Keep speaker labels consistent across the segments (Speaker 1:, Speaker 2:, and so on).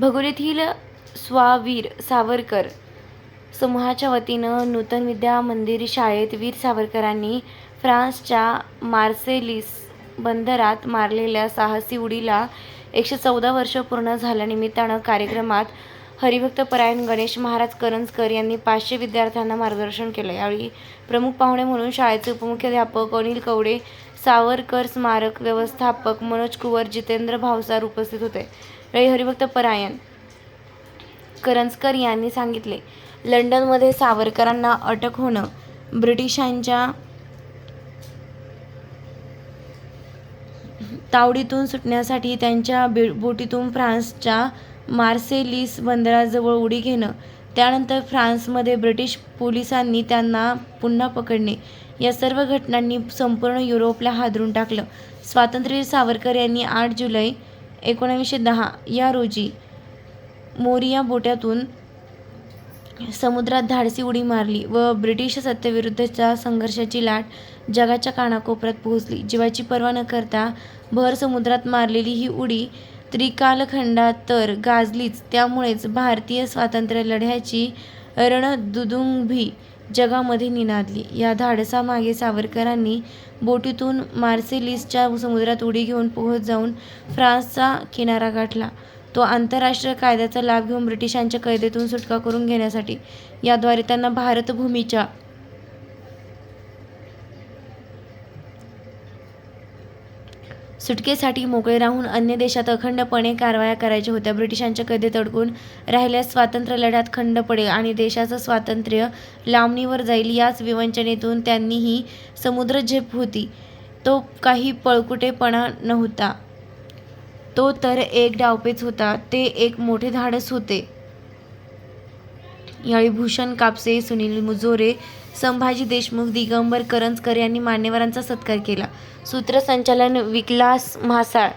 Speaker 1: भगोरीतील स्वावीर सावरकर समूहाच्या वतीनं नूतन विद्या मंदिर शाळेत वीर सावरकरांनी फ्रान्सच्या मार्सेलिस बंदरात मारलेल्या साहसी उडीला एकशे चौदा वर्ष पूर्ण झाल्यानिमित्तानं कार्यक्रमात हरिभक्त परायण गणेश महाराज करंजकर यांनी पाचशे विद्यार्थ्यांना मार्गदर्शन केलं. यावेळी प्रमुख पाहुणे म्हणून शाळेचे उपमुख्याध्यापक अनिल कवडे सावरकर स्मारक व्यवस्थापक मनोज कुवर जितेंद्र भावसार उपस्थित होते. यावेळी हरिभक्त परायण. करंजकर यांनी सांगितले लंडनमध्ये सावरकरांना अटक होणं ब्रिटिशांच्या तावडीतून सुटण्यासाठी त्यांच्या बे- बोटीतून फ्रान्सच्या मार्सेलिस बंदराजवळ उडी घेणं त्यानंतर फ्रान्समध्ये ब्रिटिश पोलिसांनी त्यांना पुन्हा पकडणे या सर्व घटनांनी संपूर्ण युरोपला हादरून टाकलं. स्वातंत्र्यवीर सावरकर यांनी आठ जुलै एकोणावीसशे दहा या रोजी मोरिया बोट्यातून समुद्रात धाडसी उडी मारली व ब्रिटिश सत्तेविरुद्धच्या संघर्षाची लाट जगाच्या कानाकोपऱ्यात पोहोचली. जीवाची पर्वा न करता भर समुद्रात मारलेली ही उडी त्रिकालखंडात तर गाजलीच. त्यामुळेच भारतीय स्वातंत्र्य लढ्याची रणदुदुंभी जगामध्ये निनादली. या धाडसामागे सावरकरांनी बोटीतून मार्सेलिसच्या समुद्रात उडी घेऊन पोहत जाऊन फ्रान्सचा किनारा गाठला. तो आंतरराष्ट्रीय कायद्याचा लाभ घेऊन ब्रिटिशांच्या कैदेतून सुटका करून घेण्यासाठी याद्वारे त्यांना भारतभूमीच्या सुटकेसाठी मोकळे राहून अन्य देशात अखंडपणे कारवाया करायच्या होत्या. ब्रिटिशांच्या कैदेत अडकून राहिल्यास स्वातंत्र्य लढ्यात खंड पडेल आणि देशाचं स्वातंत्र्य लांबणीवर जाईल याच विवंचनेतून त्यांनी ही समुद्रझेप होती. तो काही पळकुटेपणा नव्हता. तो तर एक डावपेच होता. ते एक मोठे धाडस होते. यावेळी भूषण कापसे सुनील मुजोरे संभाजी देशमुख दिगंबर करंजकर यांनी मान्यवरांचा सत्कार केला. सूत्रसंचालन विकलास म्हासाळ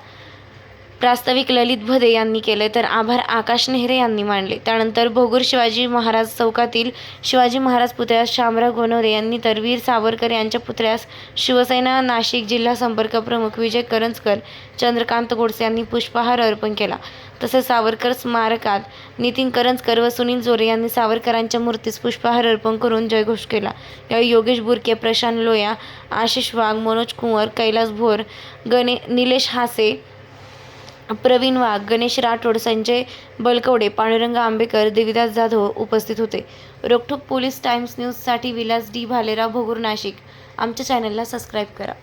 Speaker 1: प्रास्ताविक ललित भदे यांनी केले तर आभार आकाश नेहरे यांनी मानले त्यानंतर भोगूर शिवाजी महाराज चौकातील शिवाजी महाराज पुतळ्यास शामराव गोनोरे यांनी तर वीर सावरकर यांच्या पुतळ्यास शिवसेना नाशिक जिल्हा संपर्क प्रमुख विजय करंजकर चंद्रकांत गोडसे यांनी पुष्पहार अर्पण केला. तसेच सावरकर स्मारकात नितीन करंजकर व सुनील जोरे यांनी सावरकरांच्या मूर्तीस पुष्पहार अर्पण करून जयघोष केला. यावेळी योगेश बुरके प्रशांत लोया आशिष वाघ मनोज कुंवर कैलास भोर गणे निलेश हासे प्रवीण वाघ गणेश राठोड संजय बलकवडे पांडुरंग आंबेकर देविदास जाधव उपस्थित होते. रोखोक पोलीस टाइम्स न्यूजसाठी विलास डी. भालेराव भोगूर नाशिक. आमच्या चॅनलला सबस्क्राईब करा.